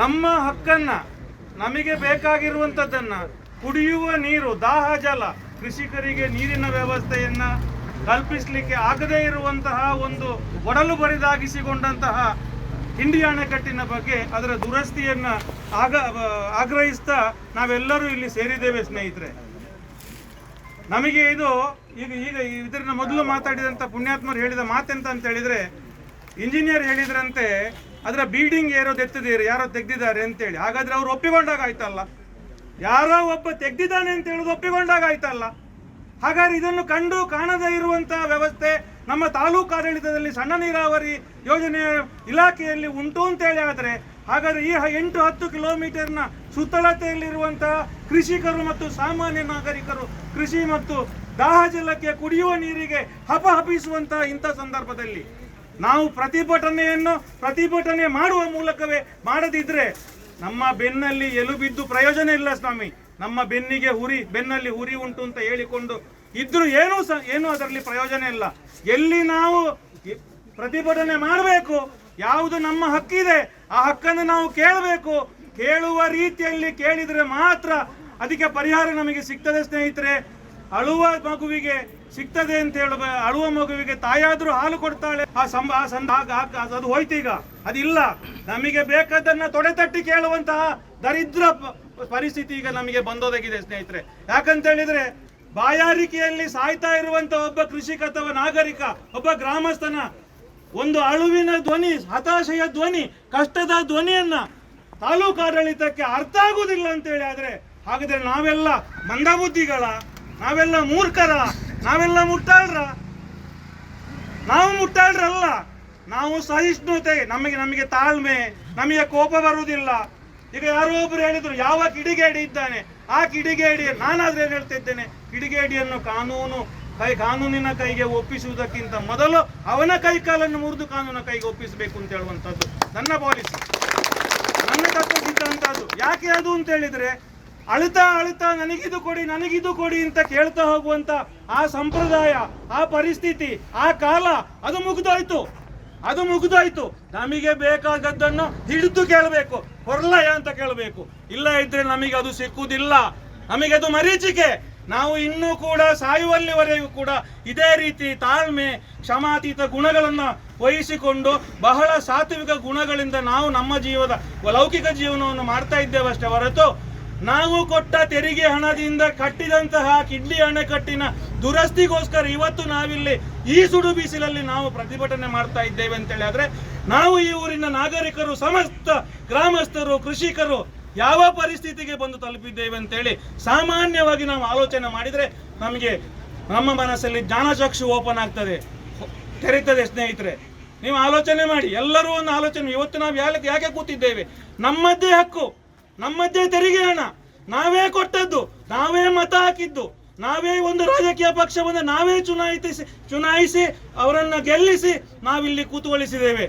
ನಮ್ಮ ಹಕ್ಕನ್ನ ನಮಗೆ ಬೇಕಾಗಿರುವಂಥದ್ದನ್ನ ಕುಡಿಯುವ ನೀರು, ದಾಹ, ಜಲ, ಕೃಷಿಕರಿಗೆ ನೀರಿನ ವ್ಯವಸ್ಥೆಯನ್ನ ಕಲ್ಪಿಸಲಿಕ್ಕೆ ಆಗದೇ ಇರುವಂತಹ ಒಂದು ಒಡಲು ಬರಿದಾಗಿಸಿಕೊಂಡಂತಹ ಹಿಂಡಿ ಅಣೆಕಟ್ಟಿನ ಬಗ್ಗೆ ಅದರ ದುರಸ್ತಿಯನ್ನ ಆಗ, ಆಗ್ರಹಿಸ್ತಾ ನಾವೆಲ್ಲರೂ ಇಲ್ಲಿ ಸೇರಿದ್ದೇವೆ, ಸ್ನೇಹಿತರೆ. ನಮಗೆ ಇದು, ಈಗ ಈಗ ಇದನ್ನ ಮೊದಲು ಮಾತಾಡಿದಂಥ ಪುಣ್ಯಾತ್ಮರು ಹೇಳಿದ ಮಾತೆಂತ ಅಂತ ಹೇಳಿದ್ರೆ, ಇಂಜಿನಿಯರ್ ಹೇಳಿದ್ರಂತೆ ಅದರ ಬಿಲ್ಡಿಂಗ್ ಏರೋ ಎತ್ತಿದ್ದೀರಿ ಯಾರೋ ತೆಗ್ದಿದ್ದಾರೆ ಅಂತೇಳಿ. ಹಾಗಾದ್ರೆ ಅವ್ರು ಒಪ್ಪಿಕೊಂಡಾಗ ಆಯ್ತಲ್ಲ? ಯಾರೋ ಒಬ್ಬ ತೆಗ್ದಿದ್ದಾನೆ ಅಂತ ಹೇಳುದು ಒಪ್ಪಿಕೊಂಡಾಗ ಆಯ್ತಲ್ಲ? ಹಾಗಾದ್ರೆ ಇದನ್ನು ಕಂಡು ಕಾಣದೇ ಇರುವಂತಹ ವ್ಯವಸ್ಥೆ ನಮ್ಮ ತಾಲೂಕು ಆಡಳಿತದಲ್ಲಿ ಸಣ್ಣ ನೀರಾವರಿ ಯೋಜನೆ ಇಲಾಖೆಯಲ್ಲಿ ಉಂಟು ಅಂತೇಳಿ ಆದರೆ, ಹಾಗಾದ್ರೆ ಈ ಎಂಟು ಹತ್ತು ಕಿಲೋಮೀಟರ್ನ ಸುತ್ತಳತೆಯಲ್ಲಿರುವಂತಹ ಕೃಷಿಕರು ಮತ್ತು ಸಾಮಾನ್ಯ ನಾಗರಿಕರು ಕೃಷಿ ಮತ್ತು ದಾಹ ಜಲಕ್ಕೆ ಕುಡಿಯುವ ನೀರಿಗೆ ಹಪಹಪಿಸುವಂತಹ ಇಂಥ ಸಂದರ್ಭದಲ್ಲಿ ನಾವು ಪ್ರತಿಭಟನೆಯನ್ನು ಪ್ರತಿಭಟನೆ ಮಾಡುವ ಮೂಲಕವೇ ಮಾಡದಿದ್ರೆ ನಮ್ಮ ಬೆನ್ನಲ್ಲಿ ಎಲುಬಿದ್ದು ಪ್ರಯೋಜನ ಇಲ್ಲ ಸ್ವಾಮಿ. ನಮ್ಮ ಬೆನ್ನಿಗೆ ಹುರಿ ಬೆನ್ನಲ್ಲಿ ಹುರಿ ಉಂಟು ಅಂತ ಹೇಳಿಕೊಂಡು ಇದ್ರೂ ಏನೂ ಸಹ ಏನೂ ಅದರಲ್ಲಿ ಪ್ರಯೋಜನ ಇಲ್ಲ. ಎಲ್ಲಿ ನಾವು ಪ್ರತಿಭಟನೆ ಮಾಡಬೇಕು? ಯಾವುದು ನಮ್ಮ ಹಕ್ಕಿದೆ. ಆ ಹಕ್ಕನ್ನು ನಾವು ಕೇಳಬೇಕು. ಕೇಳುವ ರೀತಿಯಲ್ಲಿ ಕೇಳಿದರೆ ಮಾತ್ರ ಅದಕ್ಕೆ ಪರಿಹಾರ ನಮಗೆ ಸಿಗ್ತದೆ ಸ್ನೇಹಿತರೆ. ಅಳುವ ಮಗುವಿಗೆ ಸಿಗ್ತದೆ ಅಂತ ಹೇಳುವ, ಅಳುವ ಮಗುವಿಗೆ ತಾಯಾದರೂ ಹಾಲು ಕೊಡ್ತಾಳೆ. ಆ ಸಂಬ, ಆ ಅದು ಹೋಯ್ತೀಗ ಅದಿಲ್ಲ. ನಮಗೆ ಬೇಕಾದನ್ನ ತೊಡೆತಟ್ಟಿ ಕೇಳುವಂತಹ ದರಿದ್ರ ಪರಿಸ್ಥಿತಿ ಈಗ ನಮಗೆ ಬಂದೋದಾಗಿದೆ, ಸ್ನೇಹಿತರೆ. ಯಾಕಂತ ಹೇಳಿದ್ರೆ ಬಾಯಾರಿಕೆಯಲ್ಲಿ ಸಾಯ್ತಾ ಇರುವಂತ ಒಬ್ಬ ಕೃಷಿಕ ಅಥವಾ ನಾಗರಿಕ, ಒಬ್ಬ ಗ್ರಾಮಸ್ಥನ ಒಂದು ಅಳುವಿನ ಧ್ವನಿ, ಹತಾಶೆಯ ಧ್ವನಿ, ಕಷ್ಟದ ಧ್ವನಿಯನ್ನ ತಾಲೂಕು ಆಡಳಿತಕ್ಕೆ ಅರ್ಥ ಆಗುವುದಿಲ್ಲ ಅಂತೇಳಿ ಆದ್ರೆ, ಹಾಗಾದ್ರೆ ನಾವೆಲ್ಲ ಮಂದಬುದ್ಧಿಗಳ, ನಾವೆಲ್ಲ ಮೂರ್ಖರ ನಾವೆಲ್ಲ ಮುಟ್ಟಾಳ್ರ? ನಾವು ಮುಟ್ಟಾಳ್ರಲ್ಲ. ನಾವು ಸಹಿಷ್ಣುತೆ, ನಮಗೆ ನಮಗೆ ತಾಳ್ಮೆ, ನಮಗೆ ಕೋಪ ಬರುವುದಿಲ್ಲ. ಈಗ ಯಾರೋ ಒಬ್ರು ಹೇಳಿದ್ರು, ಯಾವ ಕಿಡಿಗೇಡಿ ಇದ್ದಾನೆ? ಆ ಕಿಡಿಗೇಡಿ, ನಾನಾದ್ರೆ ಏನು ಹೇಳ್ತಿದ್ದೇನೆ ಕಿಡಿಗೇಡಿಯನ್ನು ಕಾನೂನು, ಕೈ, ಕಾನೂನಿನ ಕೈಗೆ ಒಪ್ಪಿಸುವುದಕ್ಕಿಂತ ಮೊದಲು ಅವನ ಕೈಕಾಲನ್ನು ಮುರಿದು ಕಾನೂನ ಕೈಗೆ ಒಪ್ಪಿಸಬೇಕು ಅಂತ ಹೇಳುವಂಥದ್ದು ನನ್ನ ಪಾಲಿಸಿ ನನ್ನ ಅದು. ಯಾಕೆ ಅದು ಅಂತ ಹೇಳಿದ್ರೆ ಅಳುತ್ತಾ ಅಳ್ತಾ ನನಗಿದು ಕೊಡಿ ನನಗಿದು ಕೊಡಿ ಅಂತ ಕೇಳ್ತಾ ಹೋಗುವಂತ ಆ ಸಂಪ್ರದಾಯ, ಆ ಪರಿಸ್ಥಿತಿ, ಆ ಕಾಲ ಅದು ಮುಗಿದೋಯ್ತು. ಅದು ಮುಗಿದೋಯ್ತು. ನಮಗೆ ಬೇಕಾದದ್ದನ್ನು ಹಿಡಿದು ಕೇಳಬೇಕು ಹೊರಲಯ ಅಂತ ಕೇಳಬೇಕು. ಇಲ್ಲ ಇದ್ರೆ ನಮಗೆ ಅದು ಸಿಕ್ಕುವುದಿಲ್ಲ ನಮಗೆ ಅದು ಮರೀಚಿಕೆ. ನಾವು ಇನ್ನೂ ಕೂಡ ಸಾಯುವಲ್ಲಿವರೆಗೂ ಕೂಡ ಇದೇ ರೀತಿ ತಾಳ್ಮೆ, ಕ್ಷಮಾತೀತ ಗುಣಗಳನ್ನು ವಹಿಸಿಕೊಂಡು ಬಹಳ ಸಾತ್ವಿಕ ಗುಣಗಳಿಂದ ನಾವು ನಮ್ಮ ಜೀವದ ಲೌಕಿಕ ಜೀವನವನ್ನು ಮಾಡ್ತಾ ಇದ್ದೇವಷ್ಟೇ ಹೊರತು ನಾವು ಕೊಟ್ಟ ತೆರಿಗೆ ಹಣದಿಂದ ಕಟ್ಟಿದಂತಹ ಕಿಡ್ಲಿ ಅಣೆಕಟ್ಟಿನ ದುರಸ್ತಿಗೋಸ್ಕರ ಇವತ್ತು ನಾವಿಲ್ಲಿ ಈ ಸುಡು ಬಿಸಿಲಲ್ಲಿ ನಾವು ಪ್ರತಿಭಟನೆ ಮಾಡ್ತಾ ಇದ್ದೇವೆ ಅಂತೇಳಿ ಆದ್ರೆ ನಾವು ಈ ಊರಿನ ನಾಗರಿಕರು, ಸಮಸ್ತ ಗ್ರಾಮಸ್ಥರು, ಕೃಷಿಕರು ಯಾವ ಪರಿಸ್ಥಿತಿಗೆ ಬಂದು ತಲುಪಿದ್ದೇವೆ ಅಂತೇಳಿ ಸಾಮಾನ್ಯವಾಗಿ ನಾವು ಆಲೋಚನೆ ಮಾಡಿದ್ರೆ ನಮಗೆ ನಮ್ಮ ಮನಸ್ಸಲ್ಲಿ ಜ್ಞಾನಚಕ್ಷು ಓಪನ್ ಆಗ್ತದೆ. ತೆರೀತದೆ ಸ್ನೇಹಿತರೆ. ನೀವು ಆಲೋಚನೆ ಮಾಡಿ, ಎಲ್ಲರೂ ಒಂದು ಆಲೋಚನೆ ಇವತ್ತು ನಾವು ಯಾಕೆ ಯಾಕೆ ಕೂತಿದ್ದೇವೆ? ನಮ್ಮದೇ ಹಕ್ಕು. ನಮ್ಮದ್ದೇ ತೆರಿಗೆ ಹಣ ನಾವೇ ಕೊಟ್ಟದ್ದು, ನಾವೇ ಮತ ಹಾಕಿದ್ದು, ನಾವೇ ಒಂದು ರಾಜಕೀಯ ಪಕ್ಷವನ್ನು ನಾವೇ ಚುನಾಯಿಸಿ ಚುನಾಯಿಸಿ ಅವರನ್ನ ಗೆಲ್ಲಿಸಿ ನಾವಿಲ್ಲಿ ಕೂತುಗೊಳಿಸಿದ್ದೇವೆ.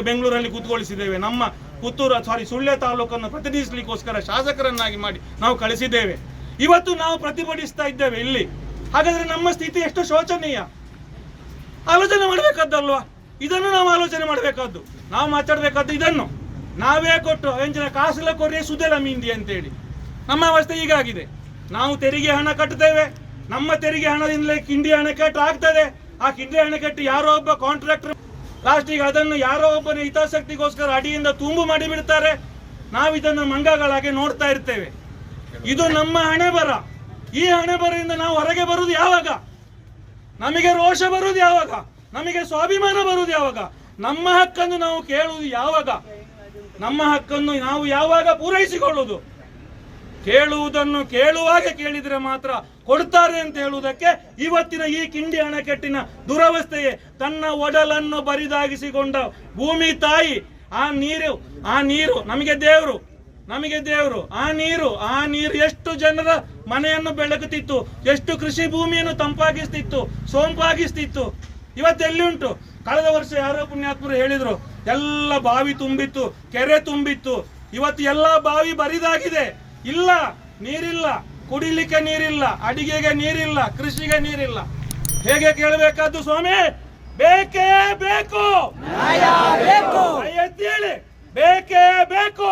ಬೆಂಗಳೂರಲ್ಲಿ ಕೂತುಗೊಳಿಸಿದ್ದೇವೆ. ನಮ್ಮ ಪುತ್ತೂರು ಸಾರಿ ಸುಳ್ಯ ತಾಲೂಕನ್ನು ಪ್ರತಿನಿಧಿಸಲಿಕ್ಕೋಸ್ಕರ ಶಾಸಕರನ್ನಾಗಿ ಮಾಡಿ ನಾವು ಕಳಿಸಿದ್ದೇವೆ. ಇವತ್ತು ನಾವು ಪ್ರತಿಭಟಿಸ್ತಾ ಇದ್ದೇವೆ ಇಲ್ಲಿ. ಹಾಗಾದ್ರೆ ನಮ್ಮ ಸ್ಥಿತಿ ಎಷ್ಟು ಶೋಚನೀಯ? ಆಲೋಚನೆ ಮಾಡಬೇಕಾದ್ದಲ್ವಾ? ಇದನ್ನು ನಾವು ಆಲೋಚನೆ ಮಾಡಬೇಕಾದ್ದು. ನಾವು ಮಾತಾಡಬೇಕಾದ್ದು ಇದನ್ನು. ನಾವೇ ಕೊಟ್ಟು ಎಂಚಿನ ಕಾಸಲ ಕೊರಿಯ ಸುದೆಲ ಮೀಂದಿ ಅಂತೇಳಿ. ನಮ್ಮ ಅವಸ್ಥೆ ಹೀಗಾಗಿದೆ. ನಾವು ತೆರಿಗೆ ಹಣ ಕಟ್ಟುತ್ತೇವೆ ನಮ್ಮ ತೆರಿಗೆ ಹಣದಿಂದಲೇ ಕಿಂಡಿ ಅಣೆಕಟ್ಟು ಆಗ್ತದೆ. ಆ ಕಿಂಡಿ ಅಣೆಕಟ್ಟು ಯಾರೋ ಒಬ್ಬ ಕಾಂಟ್ರಾಕ್ಟರ್ ಲಾಸ್ಟಿಗೆ ಅದನ್ನು ಯಾರೋ ಒಬ್ಬನ ಹಿತಾಸಕ್ತಿಗೋಸ್ಕರ ಅಡಿಯಿಂದ ತುಂಬು ಮಾಡಿ ಬಿಡ್ತಾರೆ ನಾವು ಇದನ್ನು ಮಂಗಗಳಾಗಿ ನೋಡ್ತಾ ಇರ್ತೇವೆ. ಇದು ನಮ್ಮ ಹಣೆ ಬರ ಈ ಹಣೆ ಬರದಿಂದ ನಾವು ಹೊರಗೆ ಬರುವುದು ಯಾವಾಗ? ನಮಗೆ ರೋಷ ಬರುವುದು ಯಾವಾಗ? ನಮಗೆ ಸ್ವಾಭಿಮಾನ ಬರುವುದು ಯಾವಾಗ? ನಮ್ಮ ಹಕ್ಕನ್ನು ನಾವು ಕೇಳುವುದು ಯಾವಾಗ? ನಮ್ಮ ಹಕ್ಕನ್ನು ನಾವು ಯಾವಾಗ ಪೂರೈಸಿಕೊಳ್ಳುವುದು? ಕೇಳುವುದನ್ನು ಕೇಳುವಾಗ ಕೇಳಿದರೆ ಮಾತ್ರ ಕೊಡ್ತಾರೆ ಅಂತ ಹೇಳುವುದಕ್ಕೆ ಇವತ್ತಿನ ಈ ಕಿಂಡಿ ಅಣೆಕಟ್ಟಿನ ದುರವಸ್ಥೆಯೇ. ತನ್ನ ಒಡಲನ್ನು ಬರಿದಾಗಿಸಿಕೊಂಡ ಭೂಮಿ ತಾಯಿ, ಆ ನೀರು ಆ ನೀರು ನಮಗೆ ದೇವರು ನಮಗೆ ದೇವರು, ಆ ನೀರು ಆ ನೀರು ಎಷ್ಟು ಜನರ ಮನೆಯನ್ನು ಬೆಳಗುತ್ತಿತ್ತು ಎಷ್ಟು ಕೃಷಿ ಭೂಮಿಯನ್ನು ತಂಪಾಗಿಸ್ತಿತ್ತು, ಸೋಂಪಾಗಿಸ್ತಿತ್ತು. ಇವತ್ತೆಲ್ಲಿ ಉಂಟು? ಕಳೆದ ವರ್ಷ ಯಾರೋ ಪುಣ್ಯಾತ್ಮರು ಹೇಳಿದ್ರು ಎಲ್ಲ ಬಾವಿ ತುಂಬಿತ್ತು ಕೆರೆ ತುಂಬಿತ್ತು. ಇವತ್ತು ಎಲ್ಲ ಬಾವಿ ಬರಿದಾಗಿದೆ. ಇಲ್ಲ ನೀರಿಲ್ಲ ಕುಡಿಲಿಕ್ಕೆ ನೀರಿಲ್ಲ ಅಡಿಗೆಗೆ ನೀರಿಲ್ಲ ಕೃಷಿಗೆ ನೀರಿಲ್ಲ. ಹೇಗೆ ಕೇಳಬೇಕಾದ್ದು ಸ್ವಾಮಿ? ಬೇಕೇ ಬೇಕು. ಬೇಕೇ. ಬೇಕು